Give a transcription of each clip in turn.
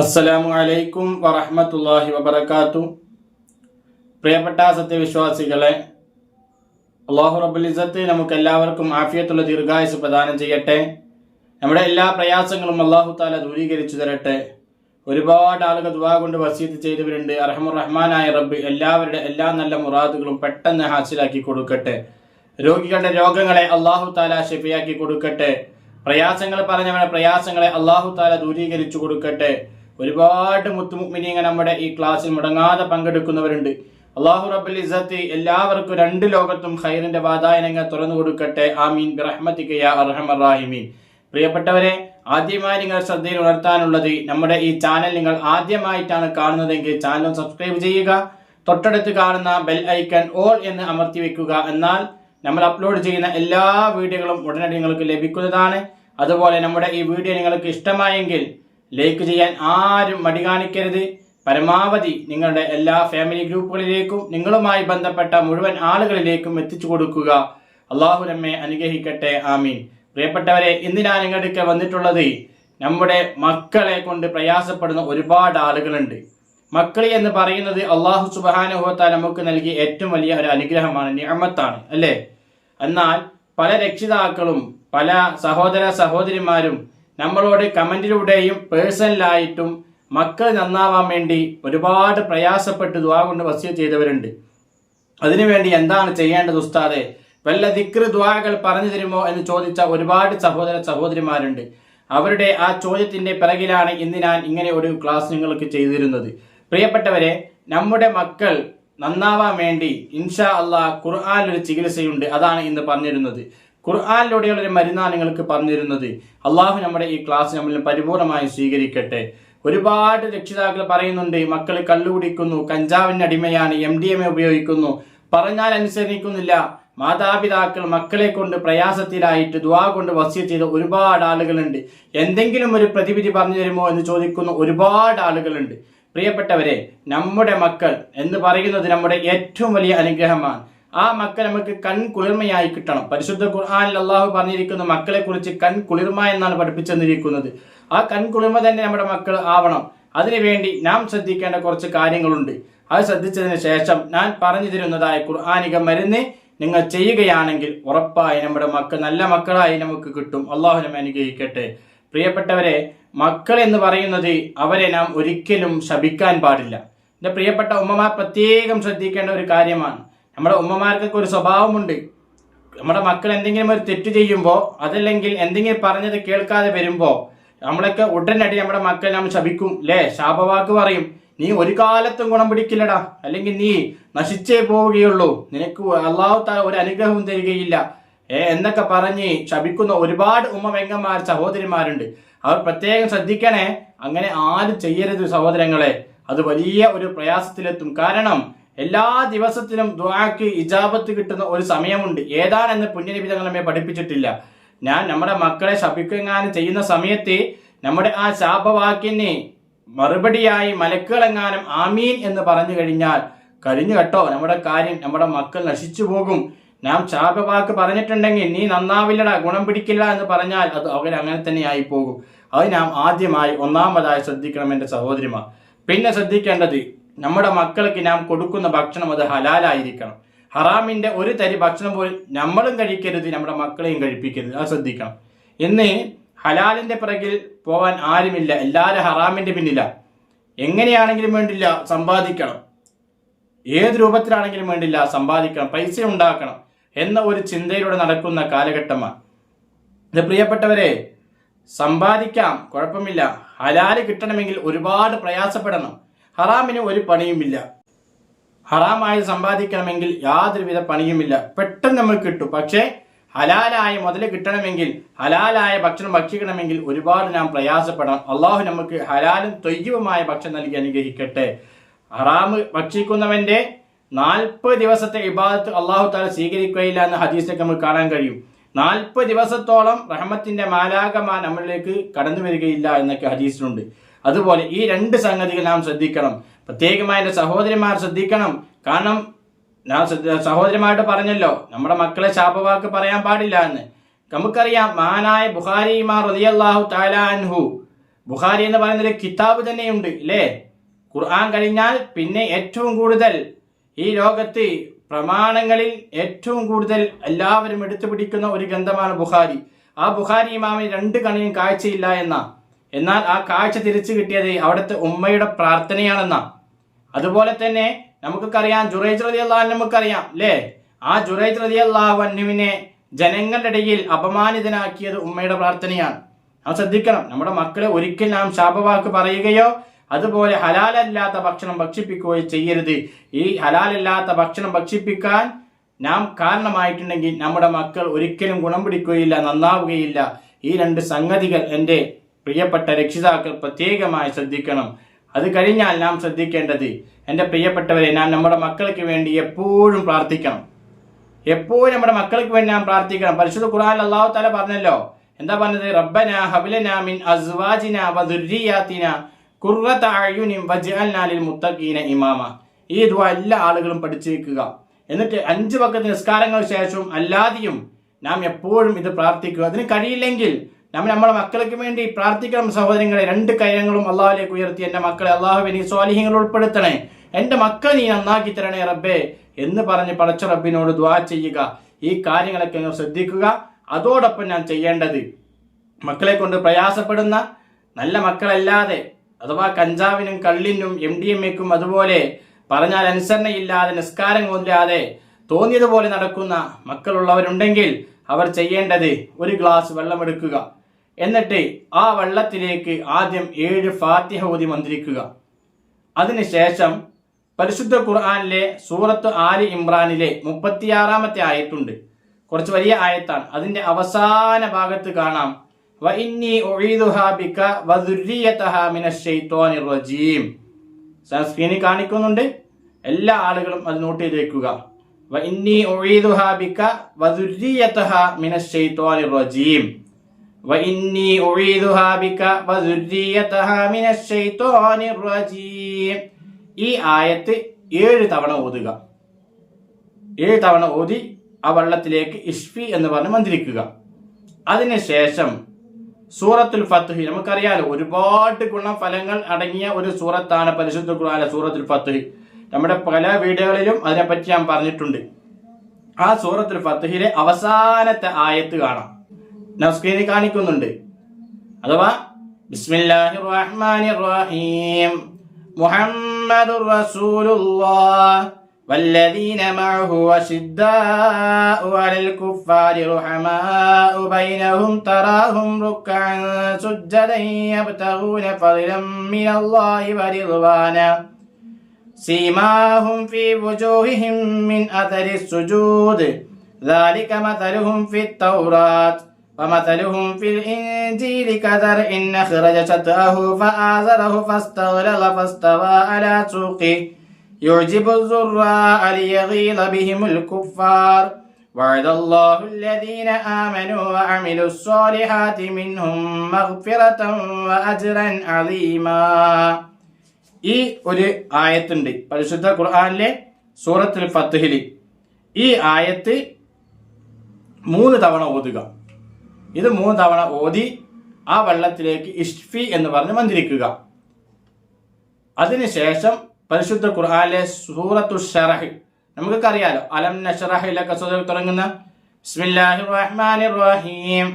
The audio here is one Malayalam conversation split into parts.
അസ്സലാമു അലൈക്കും വറഹ്മത്തുള്ളാഹി വബറകാതു പ്രിയപ്പെട്ട സത്യവിശ്വാസികളെ അള്ളാഹു റബ്ബുൽ ഇസത്ത് നമുക്ക് എല്ലാവർക്കും ആഫിയത്തുള്ള ദീർഘായുസ് പ്രദാനം ചെയ്യട്ടെ. നമ്മുടെ എല്ലാ പ്രയാസങ്ങളും അള്ളാഹു താല ദൂരീകരിച്ചു തരട്ടെ. ഒരുപാട് ആളുകൾ ദുവാ കൊണ്ട് വസീത്ത് ചെയ്തവരുണ്ട്. അർഹമുർ റഹ്മാനായ റബ്ബ് എല്ലാവരുടെ എല്ലാ നല്ല മുറാദുകളും പെട്ടെന്ന് ഹാസിലാക്കി കൊടുക്കട്ടെ. രോഗികളുടെ രോഗങ്ങളെ അള്ളാഹു താല ഷെഫിയാക്കി കൊടുക്കട്ടെ. പ്രയാസങ്ങൾ പറഞ്ഞവരുടെ പ്രയാസങ്ങളെ അള്ളാഹു താല ദൂരീകരിച്ചു കൊടുക്കട്ടെ. ഒരുപാട് മുത്തുമുഗ്മിനീങ്ങൾ നമ്മുടെ ഈ ക്ലാസ്സിൽ മുടങ്ങാതെ പങ്കെടുക്കുന്നവരുണ്ട്. അള്ളാഹു റബ്ബുൽ ഇസത്ത് എല്ലാവർക്കും രണ്ട് ലോകത്തും ഖൈറിന്റെ വാതായനങ്ങൾ തുറന്നു കൊടുക്കട്ടെ. ആമീൻ. ബിറഹ്മത്തിക യാ അർഹമർ റാഹിമീൻ. പ്രിയപ്പെട്ടവരെ ആദ്യമായി നിങ്ങൾ ശ്രദ്ധയിൽ ഉണർത്താനുള്ളത് നമ്മുടെ ഈ ചാനൽ നിങ്ങൾ ആദ്യമായിട്ടാണ് കാണുന്നതെങ്കിൽ ചാനൽ സബ്സ്ക്രൈബ് ചെയ്യുക. തൊട്ടടുത്ത് കാണുന്ന ബെൽ ഐക്കൺ ഓൾ എന്ന് അമർത്തി വെക്കുക. എന്നാൽ നമ്മൾ അപ്ലോഡ് ചെയ്യുന്ന എല്ലാ വീഡിയോകളും ഉടനടി നിങ്ങൾക്ക് ലഭിക്കുന്നതാണ്. അതുപോലെ നമ്മുടെ ഈ വീഡിയോ നിങ്ങൾക്ക് ഇഷ്ടമായെങ്കിൽ ലൈക്ക് ചെയ്യാൻ ആരും മടി കാണിക്കരുത്. പരമാവധി നിങ്ങളുടെ എല്ലാ ഫാമിലി ഗ്രൂപ്പുകളിലേക്കും നിങ്ങളുമായി ബന്ധപ്പെട്ട മുഴുവൻ ആളുകളിലേക്കും എത്തിച്ചു കൊടുക്കുക. അള്ളാഹു നമ്മെ അനുഗ്രഹിക്കട്ടെ. ആമീൻ. പ്രിയപ്പെട്ടവരെ ഇന്ന് ഞാൻ നിങ്ങളുടെ വന്നിട്ടുള്ളത് നമ്മുടെ മക്കളെ കൊണ്ട് പ്രയാസപ്പെടുന്ന ഒരുപാട് ആളുകളുണ്ട്. മക്കൾ എന്ന് പറയുന്നത് അള്ളാഹു സുബാനുഭവത്താൽ നമുക്ക് നൽകിയ ഏറ്റവും വലിയ ഒരു അനുഗ്രഹമാണ് നിയമത്താണ് അല്ലേ? എന്നാൽ പല രക്ഷിതാക്കളും പല സഹോദര സഹോദരിമാരും നമ്മളോട് കമന്റിലൂടെയും പേഴ്സണലായിട്ടും മക്കൾ നന്നാവാൻ വേണ്ടി ഒരുപാട് പ്രയാസപ്പെട്ട് ദുവാ കൊണ്ട് വസ്യ ചെയ്തവരുണ്ട്. അതിനുവേണ്ടി എന്താണ് ചെയ്യേണ്ടത് ഉസ്താദെ? വല്ല ദിക്ർ ദ്വാകൾ പറഞ്ഞു തരുമോ എന്ന് ചോദിച്ച ഒരുപാട് സഹോദര സഹോദരിമാരുണ്ട്. അവരുടെ ആ ചോദ്യത്തിന്റെ പിറകിലാണ് ഇന്ന് ഞാൻ ഇങ്ങനെ ഒരു ക്ലാസ് നിങ്ങൾക്ക് ചെയ്തിരുന്നത്. പ്രിയപ്പെട്ടവരെ നമ്മുടെ മക്കൾ നന്നാവാൻ വേണ്ടി ഇൻഷാ അള്ളാഹ് ഖുർആാനൊരു ചികിത്സയുണ്ട്. അതാണ് ഇന്ന് പറഞ്ഞിരുന്നത്. ഖുർആാനിലൂടെയുള്ള ഒരു മരുന്നാണ് നിങ്ങൾക്ക് പറഞ്ഞിരുന്നത്. അള്ളാഹു നമ്മുടെ ഈ ക്ലാസ് നമ്മൾ പരിപൂർണമായി സ്വീകരിക്കട്ടെ. ഒരുപാട് രക്ഷിതാക്കൾ പറയുന്നുണ്ട് മക്കൾ കള്ളുകുടിക്കുന്നു കഞ്ചാവിന് അടിമയാണ് എം ഡി എം എ ഉപയോഗിക്കുന്നു. പറഞ്ഞാൽ അനുസരിക്കുന്നില്ല. മാതാപിതാക്കൾ മക്കളെ കൊണ്ട് പ്രയാസത്തിലായിട്ട് ദുവാ കൊണ്ട് വസ്യ ചെയ്ത ഒരുപാട് ആളുകളുണ്ട്. എന്തെങ്കിലും ഒരു പ്രതിവിധി പറഞ്ഞു തരുമോ എന്ന് ചോദിക്കുന്ന ഒരുപാട് ആളുകളുണ്ട്. പ്രിയപ്പെട്ടവരെ നമ്മുടെ മക്കൾ എന്ന് പറയുന്നത് നമ്മുടെ ഏറ്റവും വലിയ അനുഗ്രഹമാണ്. ആ മക്കൾ നമുക്ക് കൺ കുളിർമയായി കിട്ടണം. പരിശുദ്ധ ഖുർആാനിൽ അള്ളാഹു പറഞ്ഞിരിക്കുന്ന മക്കളെ കുറിച്ച് കൺ കുളിർമ എന്നാണ് പഠിപ്പിച്ചെന്നിരിക്കുന്നത്. ആ കൺ കുളിർമ തന്നെ നമ്മുടെ മക്കൾ ആവണം. അതിനുവേണ്ടി നാം ശ്രദ്ധിക്കേണ്ട കുറച്ച് കാര്യങ്ങളുണ്ട്. അത് ശ്രദ്ധിച്ചതിന് ശേഷം ഞാൻ പറഞ്ഞു തരുന്നതായ ഖുർആാനിക മരുന്ന് നിങ്ങൾ ചെയ്യുകയാണെങ്കിൽ ഉറപ്പായി നമ്മുടെ മക്കൾ നല്ല മക്കളായി നമുക്ക് കിട്ടും. അള്ളാഹു നമ്മെ അനുഗ്രഹിക്കട്ടെ. പ്രിയപ്പെട്ടവരെ മക്കൾ എന്ന് പറയുന്നത് അവരെ നാം ഒരിക്കലും ശപിക്കാൻ പാടില്ല. എന്റെ പ്രിയപ്പെട്ട ഉമ്മമാർ പ്രത്യേകം ശ്രദ്ധിക്കേണ്ട ഒരു കാര്യമാണ്. നമ്മുടെ ഉമ്മമാർക്കൊക്കെ ഒരു സ്വഭാവമുണ്ട്. നമ്മുടെ മക്കൾ എന്തെങ്കിലും ഒരു തെറ്റ് ചെയ്യുമ്പോൾ അതല്ലെങ്കിൽ എന്തെങ്കിലും പറഞ്ഞത് കേൾക്കാതെ വരുമ്പോൾ നമ്മളൊക്കെ ഉടനടി നമ്മുടെ മക്കൾ നാം ശപിക്കും. അല്ലേ ശാപവാക്ക് പറയും. നീ ഒരു കാലത്തും ഗുണം പിടിക്കില്ലടാ. അല്ലെങ്കിൽ നീ നശിച്ചേ പോവുകയുള്ളൂ. നിനക്ക് അള്ളാഹു താല ഒരു അനുഗ്രഹവും തരികയില്ല. ഏ എന്നൊക്കെ പറഞ്ഞ് ശപിക്കുന്ന ഒരുപാട് ഉമ്മ വെങ്ങന്മാർ സഹോദരിമാരുണ്ട്. അവർ പ്രത്യേകം ശ്രദ്ധിക്കണേ അങ്ങനെ ആരും ചെയ്യരുത് സഹോദരങ്ങളെ. അത് വലിയ ഒരു പ്രയാസത്തിലെത്തും. കാരണം എല്ലാ ദിവസത്തിലും ദുആക്ക് ഇജാബത്ത് കിട്ടുന്ന ഒരു സമയമുണ്ട്. ഏതാണെന്ന് പുണ്യനിബിതങ്ങൾ നമ്മെ പഠിപ്പിച്ചിട്ടില്ല. ഞാൻ നമ്മുടെ മക്കളെ ശപിക്കെങ്ങാനും ചെയ്യുന്ന സമയത്ത് നമ്മുടെ ആ ശാപവാക്യനെ മറുപടിയായി മലക്കുകളെങ്ങാനും ആമീൻ എന്ന് പറഞ്ഞു കഴിഞ്ഞാൽ കഴിഞ്ഞു കേട്ടോ. നമ്മുടെ കാര്യം നമ്മുടെ മക്കൾ നശിച്ചു പോകും. നാം ശാപവാക്ക് പറഞ്ഞിട്ടുണ്ടെങ്കിൽ നീ നന്നാവില്ലടാ ഗുണം പിടിക്കില്ല എന്ന് പറഞ്ഞാൽ അത് അവർ അങ്ങനെ തന്നെ ആയി പോകും അത് നാം ആദ്യമായി ഒന്നാമതായി ശ്രദ്ധിക്കണം എന്റെ സഹോദരിമാർ. പിന്നെ ശ്രദ്ധിക്കേണ്ടത് നമ്മുടെ മക്കൾക്ക് നാം കൊടുക്കുന്ന ഭക്ഷണം അത് ഹലാലായിരിക്കണം. ഹറാമിന്റെ ഒരു തരി ഭക്ഷണം പോലും നമ്മളും കഴിക്കരുത് നമ്മുടെ മക്കളെയും കഴിപ്പിക്കരുത്. അത് ശ്രദ്ധിക്കണം. ഇന്ന് ഹലാലിന്റെ പിറകിൽ പോകാൻ ആരുമില്ല. എല്ലാവരും ഹറാമിന്റെ പിന്നില. എങ്ങനെയാണെങ്കിലും വേണ്ടില്ല സമ്പാദിക്കണം. ഏത് രൂപത്തിലാണെങ്കിലും വേണ്ടില്ല സമ്പാദിക്കണം. പൈസ ഉണ്ടാക്കണം എന്ന ഒരു ചിന്തയിലൂടെ നടക്കുന്ന കാലഘട്ടമാണ്. ഇത് പ്രിയപ്പെട്ടവരെ സമ്പാദിക്കാം കുഴപ്പമില്ല. ഹലാൽ കിട്ടണമെങ്കിൽ ഒരുപാട് പ്രയാസപ്പെടണം. ഹറാമിന് ഒരു പണിയുമില്ല. ഹറാമായി സമ്പാദിക്കണമെങ്കിൽ യാതൊരുവിധ പണിയുമില്ല. പെട്ടെന്ന് നമുക്ക് കിട്ടും. പക്ഷേ ഹലാലായ മുതൽ കിട്ടണമെങ്കിൽ ഹലാലായ ഭക്ഷണം ഭക്ഷിക്കണമെങ്കിൽ ഒരുപാട് നാം പ്രയാസപ്പെടണം. അള്ളാഹു നമുക്ക് ഹലാലും തൊയ്യവുമായ ഭക്ഷണം നൽകി അനുഗ്രഹിക്കട്ടെ. ഹറാമ് ഭക്ഷിക്കുന്നവന്റെ നാൽപ്പത് ദിവസത്തെ ഇബാദത്ത് അള്ളാഹു താല സ്വീകരിക്കുകയില്ല എന്ന ഹദീസൊക്കെ നമുക്ക് കാണാൻ കഴിയും. നാൽപ്പത് ദിവസത്തോളം റഹ്മത്തിന്റെ മാലാകമാ നമ്മളിലേക്ക് കടന്നു വരികയില്ല എന്നൊക്കെ ഹദീസിലുണ്ട്. അതുപോലെ ഈ രണ്ട് സംഗതികൾ നാം ശ്രദ്ധിക്കണം. പ്രത്യേകമായി എന്റെ സഹോദരിമാർ ശ്രദ്ധിക്കണം. കാരണം ഞാൻ സഹോദരിമാരോട് പറഞ്ഞല്ലോ നമ്മുടെ മക്കളെ ശാപവാക്ക് പറയാൻ പാടില്ല എന്ന്. നമുക്കറിയാം മഹാനായ ബുഖാരിമാർ റളിയല്ലാഹു തആല അൻഹു ബുഖാരി എന്ന് പറയുന്നൊരു കിതാബ് തന്നെയുണ്ട് ഇല്ലേ? ഖുർആൻ കഴിഞ്ഞാൽ പിന്നെ ഏറ്റവും കൂടുതൽ ഈ ലോകത്ത് പ്രമാണങ്ങളിൽ ഏറ്റവും കൂടുതൽ എല്ലാവരും എടുത്തു പിടിക്കുന്ന ഒരു ഗ്രന്ഥമാണ് ബുഖാരി. ആ ബുഖാരി ഇമാമിന് രണ്ട് കണിയും കാഴ്ചയില്ല എന്ന. എന്നാൽ ആ കാഴ്ച തിരിച്ചു കിട്ടിയത് അവിടുത്തെ ഉമ്മയുടെ പ്രാർത്ഥനയാണെന്നാ. അതുപോലെ തന്നെ നമുക്കറിയാം ജുറൈജ് റതി അള്ളാഹു നമുക്കറിയാം അല്ലേ ആ ജുറൈജ് റതി അള്ളാഹു അന്നുവിനെ ജനങ്ങളുടെ ഇടയിൽ അപമാനിതനാക്കിയത് ഉമ്മയുടെ പ്രാർത്ഥനയാണ്. നാം ശ്രദ്ധിക്കണം നമ്മുടെ മക്കളെ ഒരിക്കൽ നാം ശാപവാക്ക് പറയുകയോ അതുപോലെ ഹലാലല്ലാത്ത ഭക്ഷണം ഭക്ഷിപ്പിക്കുകയോ ചെയ്യരുത്. ഈ ഹലാലല്ലാത്ത ഭക്ഷണം ഭക്ഷിപ്പിക്കാൻ നാം കാരണമായിട്ടുണ്ടെങ്കിൽ നമ്മുടെ മക്കൾ ഒരിക്കലും ഗുണം പിടിക്കുകയില്ല നന്നാവുകയില്ല. ഈ രണ്ട് സംഗതികൾ എന്റെ പ്രിയപ്പെട്ട രക്ഷിതാക്കൾ പ്രത്യേകമായി ശ്രദ്ധിക്കണം. അത് കഴിഞ്ഞാൽ നാം ശ്രദ്ധിക്കേണ്ടത് എന്റെ പ്രിയപ്പെട്ടവരെ നാം നമ്മുടെ മക്കൾക്ക് വേണ്ടി എപ്പോഴും പ്രാർത്ഥിക്കണം. എപ്പോഴും നമ്മുടെ മക്കൾക്ക് വേണ്ടി നാം പ്രാർത്ഥിക്കണം. പരിശുദ്ധ ഖുർആൻ അള്ളാഹു തല പറഞ്ഞല്ലോ എന്താ പറഞ്ഞത്? റബ്ബന ഹബലന മിൻ അസ്വാജിന വദുർരിയാതിന ഖുർറത അയുനിൻ വജ്അൽനാ ലിൽ മുത്തഖീന ഇമാമ. ഈ ദുആ എല്ലാ ആളുകളും പഠിച്ചേക്കുക എന്നിട്ട് അഞ്ച് വക്കത്ത് നിസ്കാരങ്ങൾക്ക് ശേഷവും അല്ലാതെയും നാം എപ്പോഴും ഇത് പ്രാർത്ഥിക്കുക. അതിന് കഴിയില്ലെങ്കിൽ നമ്മൾ നമ്മുടെ മക്കൾക്ക് വേണ്ടി പ്രാർത്ഥിക്കണം സഹോദരങ്ങളെ. രണ്ട് കൈരങ്ങളും അള്ളാഹുലേക്ക് ഉയർത്തി. എന്റെ മക്കളെ അള്ളാഹുവിനെ സ്വാലിഹ്യങ്ങൾ ഉൾപ്പെടുത്തണേ. എന്റെ മക്കളെ നീ നന്നാക്കി തരണേ റബ്ബേ എന്ന് പറഞ്ഞ് പടച്ച റബ്ബിനോട് ദ്വാ ചെയ്യുക. ഈ കാര്യങ്ങളൊക്കെ നിങ്ങൾ ശ്രദ്ധിക്കുക. അതോടൊപ്പം ഞാൻ ചെയ്യേണ്ടത് മക്കളെ കൊണ്ട് പ്രയാസപ്പെടുന്ന നല്ല മക്കളല്ലാതെ അഥവാ കഞ്ചാവിനും കള്ളിനും എം ഡി എം എക്കും അതുപോലെ പറഞ്ഞാൽ അനുസരണയില്ലാതെ നിസ്കാരം കൊല്ലാതെ തോന്നിയതുപോലെ നടക്കുന്ന മക്കളുള്ളവരുണ്ടെങ്കിൽ അവർ ചെയ്യേണ്ടത് ഒരു ഗ്ലാസ് വെള്ളമെടുക്കുക. എന്നിട്ട് ആ വെള്ളത്തിലേക്ക് ആദ്യം ഏഴ് ഫാത്തിഹ ഊതി മന്ത്രിക്കുക. അതിനുശേഷം പരിശുദ്ധ ഖുർആാനിലെ സൂറത്ത് ആലി ഇമ്രാനിലെ മുപ്പത്തിയാറാമത്തെ ആയത്തുണ്ട്. കുറച്ച് വലിയ ആയത്താണ്. അതിന്റെ അവസാന ഭാഗത്ത് കാണാം. സ്ക്രീനിൽ കാണിക്കുന്നുണ്ട്. എല്ലാ ആളുകളും അത് നോട്ട് ചെയ്ത് വെക്കുക വദുർരിയതഹാ മിനശ്ശൈത്വാനിർ റജീം. മിനശ്ശൈത്വാനിർ റജീം ഈ ആയത്ത് ഏഴ് തവണ ഓതുക. ഏഴ് തവണ ഓതി ആ വെള്ളത്തിലേക്ക് ഇഷ്ഫി എന്ന് പറഞ്ഞ് മന്ത്രിക്കുക. അതിനുശേഷം സൂറത്തുൽ ഫത്തുഹി നമുക്കറിയാലോ ഒരുപാട് ഗുണഫലങ്ങൾ അടങ്ങിയ ഒരു സൂറത്താണ് പരിശുദ്ധ ഖുർആാന സൂറത്തുൽ ഫത്തുഹി നമ്മുടെ പല വീഡിയോകളിലും അതിനെപ്പറ്റി ഞാൻ പറഞ്ഞിട്ടുണ്ട്. ആ സൂറത്തുൽ ഫത്തുഹിലെ അവസാനത്തെ ആയത്ത് കാണാം. ഞാൻ സ്ക്രീനിൽ കാണിക്കുന്നുണ്ട് അഥവാ ബിസ്മില്ലാഹിർ റഹ്മാനിർ റഹീം മുഹമ്മദുർ റസൂലുള്ളാഹ് والذين معه أشداء على الكفار رحماء بينهم تراهم ركعا سجدا يبتغون فضلا من الله ورضوانا سيماهم في وجوههم من أثر السجود ذلك مثلهم في التوراة ومثلهم في الإنجيل كزرع أخرج شطأه فآزره فاستغلظ فاستوى على سوقه يعجب الزراء ليغيظ بهم الكفار وعد الله الذين آمنوا وعملوا الصالحات منهم مغفرة وأجرا عظيما ഈ ഒരു ആയത്തുണ്ട് പരിശുദ്ധ ഖുർആനിലെ സൂറത്തുൽ ഫത്ഹിൽ ഈ ആയത്ത് മൂന്ന് തവണ ഓതുക ഇത് മൂന്ന് തവണ ഓതി ആ വെള്ളത്തിലേക്ക് ഇഷ്ഫി എന്ന് പറഞ്ഞ് മന്ത്രിക്കുക അതിനുശേഷം പരിശുദ്ധ ഖുർആനിലെ സൂറത്തു ഷറഹ് നമുക്കൊക്കെ അറിയാലോ അലം നഷറഹിലൊക്കെ സ്വതൽ തുടങ്ങുന്ന ബിസ്മില്ലാഹിർ റഹ്മാനിർ റഹീം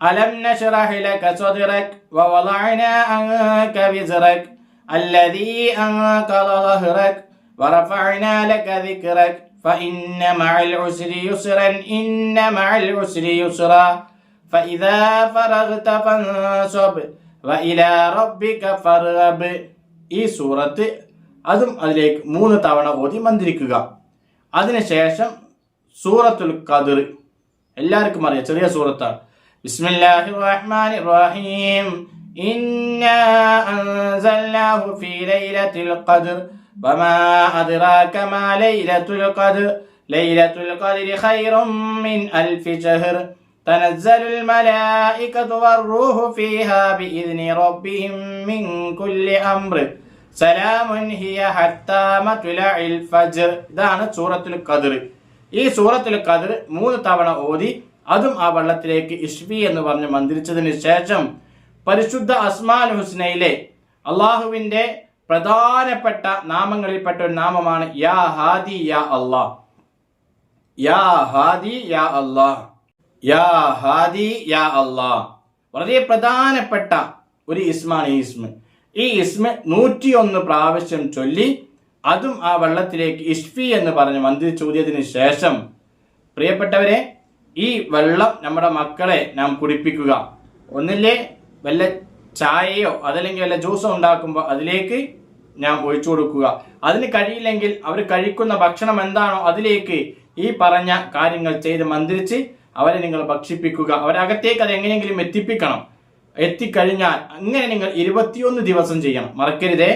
അലം നഷറഹ് ലക സദ്റക് വവളഅന അൻക വിസ്റക് الذي أنقض ظهرك ورفعنا لك ذكرك فإن مع العسر يسرا إن مع العسر يسرا فإذا فرغت فانصب وإلى ربك فارغب ഈ സൂറത്ത് അതും അതിലേക്ക് മൂന്ന് തവണ ഓതി മന്ത്രിക്കുക അതിനുശേഷം സൂറത്തുൽ ഖദർ എല്ലാവർക്കും അറിയാം ചെറിയ സൂറത്താണ് ബിസ്മില്ലാഹിർ റഹ്മാനിർ റഹീം إنا أنزلناه في ليلة القدر وما أدراك ما ليلة القدر ليلة القدر خير من ألف شهر تنزل الملائكة والروح فيها بإذن ربهم من كل أمر സലാമുൻ ഹിയ ഹത്താ മത്ലഇൽ ഫജ്ർ ഇതാണ് സൂറത്തുൽ ഖദർ ഈ സൂറത്തുൽ ഖദർ മൂന്ന് തവണ ഓതി അതും ആ വെള്ളത്തിലേക്ക് ഇഷ്വി എന്ന് പറഞ്ഞ് മന്ത്രിച്ചതിന് ശേഷം പരിശുദ്ധ അസ്മാൽ ഹുസ്നയിലെ അള്ളാഹുവിന്റെ പ്രധാനപ്പെട്ട നാമങ്ങളിൽപ്പെട്ട ഒരു നാമമാണ് യാ ഹാദി യാ അള്ളാഹ് യാ ഹാദി യാ അള്ളാഹ് യാ ഹാദി യാ അള്ളാ വളരെ പ്രധാനപ്പെട്ട ഒരു ഇസ്മാണ് ഈ ഇസ്മ. ഈ ഇസ്മ നൂറ്റിയൊന്ന് പ്രാവശ്യം ചൊല്ലി അതും ആ വെള്ളത്തിലേക്ക് ഇഷ്ഫി എന്ന് പറഞ്ഞ് മന്ത്രി ചോദ്യത്തിന് ശേഷം. പ്രിയപ്പെട്ടവരെ ഈ വെള്ളം നമ്മുടെ മക്കളെ നാം കുടിപ്പിക്കുക. ഒന്നില്ലേ വല്ല ചായയോ അതല്ലെങ്കിൽ വല്ല ജ്യൂസോ ഉണ്ടാക്കുമ്പോൾ അതിലേക്ക് ഞാൻ ഒഴിച്ചു കൊടുക്കുക. അതിന് കഴിയില്ലെങ്കിൽ അവർ കഴിക്കുന്ന ഭക്ഷണം എന്താണോ അതിലേക്ക് ഈ പറഞ്ഞ കാര്യങ്ങൾ ചെയ്ത് മന്ത്രിച്ച് അവരെ നിങ്ങൾ ഭക്ഷിപ്പിക്കുക. അവരകത്തേക്ക് അത് എങ്ങനെയെങ്കിലും എത്തിപ്പിക്കണം. എത്തിക്കഴിഞ്ഞാൽ അങ്ങനെ നിങ്ങൾ ഇരുപത്തിയൊന്ന് ദിവസം ചെയ്യണം. മറക്കരുതേ.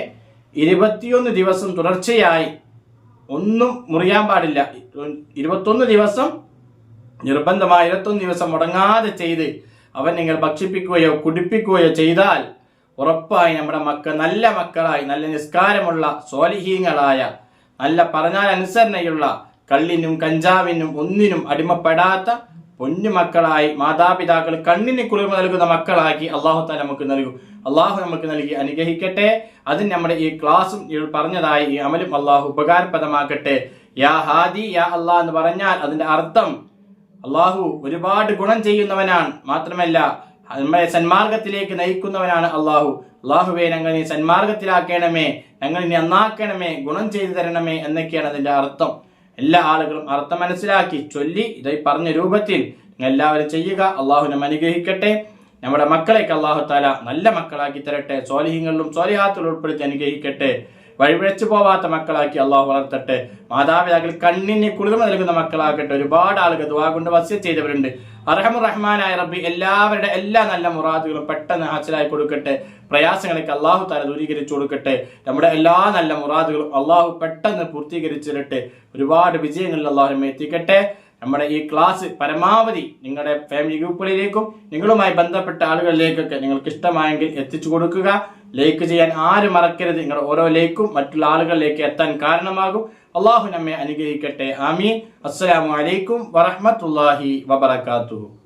ഇരുപത്തിയൊന്ന് ദിവസം തുടർച്ചയായി ഒന്നും മുറിയാൻ പാടില്ല. ഇരുപത്തൊന്ന് ദിവസം നിർബന്ധമായി ഇരുപത്തൊന്ന് ദിവസം മുടങ്ങാതെ ചെയ്ത് അവൻ നിങ്ങൾ ഭക്ഷിപ്പിക്കുകയോ കുടിപ്പിക്കുകയോ ചെയ്താൽ ഉറപ്പായി നമ്മുടെ മക്കൾ നല്ല മക്കളായി നല്ല നിസ്കാരമുള്ള സ്വാലിഹീങ്ങളായ നല്ല പറഞ്ഞാൽ അനുസരണയുള്ള കള്ളിനും കഞ്ചാവിനും ഒന്നിനും അടിമപ്പെടാത്ത പൊന്നു മക്കളായി മാതാപിതാക്കൾ കണ്ണിന് കുളിർമ നൽകുന്ന മക്കളാക്കി അള്ളാഹു താല നമുക്ക് നൽകും. അള്ളാഹു നമുക്ക് നൽകി അനുഗ്രഹിക്കട്ടെ. അതിന് നമ്മുടെ ഈ ക്ലാസ്സും പറഞ്ഞതായി ഈ അമലും അള്ളാഹു ഉപകാരപ്രദമാക്കട്ടെ. യാ ഹാദി യാ അള്ളാഹ് എന്ന് പറഞ്ഞാൽ അതിന്റെ അർത്ഥം അള്ളാഹു ഒരുപാട് ഗുണം ചെയ്യുന്നവനാണ്. മാത്രമല്ല നമ്മളെ സന്മാർഗത്തിലേക്ക് നയിക്കുന്നവനാണ് അള്ളാഹു. അള്ളാഹുവെ ഞങ്ങൾ നീ സന്മാർഗത്തിലാക്കണമേ ഞങ്ങൾ നീ നന്നാക്കണമേ ഗുണം ചെയ്തു തരണമേ എന്നൊക്കെയാണ് അതിന്റെ അർത്ഥം. എല്ലാ ആളുകളും അർത്ഥം മനസ്സിലാക്കി ചൊല്ലി ഇതായി പറഞ്ഞ രൂപത്തിൽ എല്ലാവരും ചെയ്യുക. അള്ളാഹുവിനെ അനുഗ്രഹിക്കട്ടെ. നമ്മുടെ മക്കളേക്ക് അള്ളാഹു താല നല്ല മക്കളാക്കി തരട്ടെ. സോലിഹിങ്ങളിലും സോലിഹാത്തിലും ഉൾപ്പെടുത്തി അനുഗ്രഹിക്കട്ടെ. വഴിപിഴച്ചു പോവാത്ത മക്കളാക്കി അള്ളാഹു വളർത്തട്ടെ. മാതാപിതാക്കൾ കണ്ണിന് കുളിർമ നൽകുന്ന മക്കളാക്കട്ടെ ഒരുപാട് ആളുകൾ ദുവാ കൊണ്ട് വസ്യ ചെയ്തവരുണ്ട്. അർഹമു റഹ്മാനായ റബ്ബി എല്ലാവരുടെ എല്ലാ നല്ല മുറാദുകളും പെട്ടെന്ന് ഹാസിലായി കൊടുക്കട്ടെ. പ്രയാസങ്ങളൊക്കെ അള്ളാഹു താല ദൂരീകരിച്ചു കൊടുക്കട്ടെ. നമ്മുടെ എല്ലാ നല്ല മുറാദുകളും അള്ളാഹു പെട്ടെന്ന് പൂർത്തീകരിച്ചിരട്ടെ. ഒരുപാട് വിജയങ്ങളിൽ അള്ളാഹു എത്തിക്കട്ടെ. നമ്മുടെ ഈ ക്ലാസ് പരമാവധി നിങ്ങളുടെ ഫാമിലി ഗ്രൂപ്പുകളിലേക്കും നിങ്ങളുമായി ബന്ധപ്പെട്ട ആളുകളിലേക്കൊക്കെ നിങ്ങൾക്ക് ഇഷ്ടമായെങ്കിൽ എത്തിച്ചു കൊടുക്കുക. ലൈക്ക് ചെയ്യാൻ ആരും മറക്കരുത്. നിങ്ങളുടെ ഓരോ ലൈക്കും മറ്റുള്ള ആളുകളിലേക്ക് എത്താൻ കാരണമാകും. അള്ളാഹു നമ്മെ അനുഗ്രഹിക്കട്ടെ. ആമീൻ. അസ്സലാമു അലൈക്കും വറഹമത്തല്ലാഹി വബർക്കാത്തു